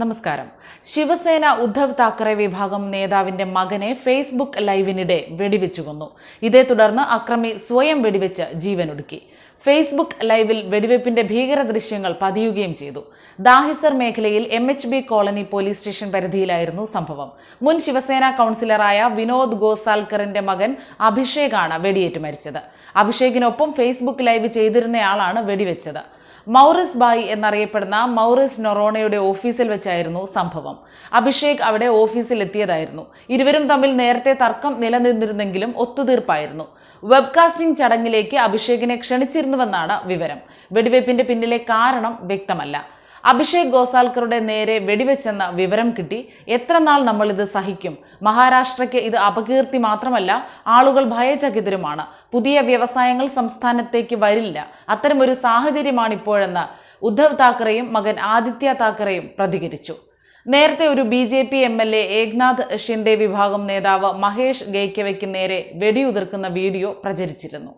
നമസ്കാരം. ശിവസേന ഉദ്ധവ് താക്കറെ വിഭാഗം നേതാവിന്റെ മകനെ ഫേസ്ബുക്ക് ലൈവിനിടെ വെടിവെച്ചു കൊന്നു ഇതേ തുടർന്ന് അക്രമി സ്വയം വെടിവെച്ച് ജീവനൊടുക്കി. ഫേസ്ബുക്ക് ലൈവിൽ വെടിവെപ്പിന്റെ ഭീകര ദൃശ്യങ്ങൾ പതിയുകയും ചെയ്തു. ദാഹിസർ മേഖലയിൽ M H B colony police station പരിധിയിലായിരുന്നു സംഭവം. മുൻ ശിവസേന കൗൺസിലറായ വിനോദ് ഗോസാൽക്കറിന്റെ മകൻ അഭിഷേകാണ് വെടിയേറ്റ് മരിച്ചത്. അഭിഷേകിനൊപ്പം ഫേസ്ബുക്ക് ലൈവ് ചെയ്തിരുന്നയാളാണ് വെടിവെച്ചത്. മൗറിസ് ബായ് എന്നറിയപ്പെടുന്ന മൗറിസ് നൊറോണയുടെ ഓഫീസിൽ വെച്ചായിരുന്നു സംഭവം. അഭിഷേക് അവിടെ ഓഫീസിൽ എത്തിയതായിരുന്നു ഇരുവരും തമ്മിൽ നേരത്തെ തർക്കം നിലനിന്നിരുന്നെങ്കിലും ഒത്തുതീർപ്പായിരുന്നു. വെബ്കാസ്റ്റിംഗ് ചടങ്ങിലേക്ക് അഭിഷേകിനെ ക്ഷണിച്ചിരുന്നുവെന്നാണ് വിവരം. വെടിവയ്പ്പിന്റെ പിന്നിലെ കാരണം വ്യക്തമല്ല. അഭിഷേക് ഗോസാൽക്കറുടെ നേരെ വെടിവെച്ചെന്ന വിവരം കിട്ടി. എത്ര നാൾ നമ്മൾ ഇത് സഹിക്കും? മഹാരാഷ്ട്രയ്ക്ക് ഇത് അപകീർത്തി മാത്രമല്ല ആളുകൾ ഭയചകിതരുമാണ്. പുതിയ വ്യവസായങ്ങൾ സംസ്ഥാനത്തേക്ക് വരില്ല. അത്തരമൊരു സാഹചര്യമാണ് ഇപ്പോഴെന്ന് ഉദ്ധവ് താക്കറെയും മകൻ ആദിത്യ താക്കറെയും പ്രതികരിച്ചു. നേരത്തെ ഒരു B J P M L A Eknath Shinde വിഭാഗം നേതാവ് മഹേഷ് ഗേക്കവയ്ക്ക് നേരെ വെടിയുതിർക്കുന്ന വീഡിയോ പ്രചരിച്ചിരുന്നു.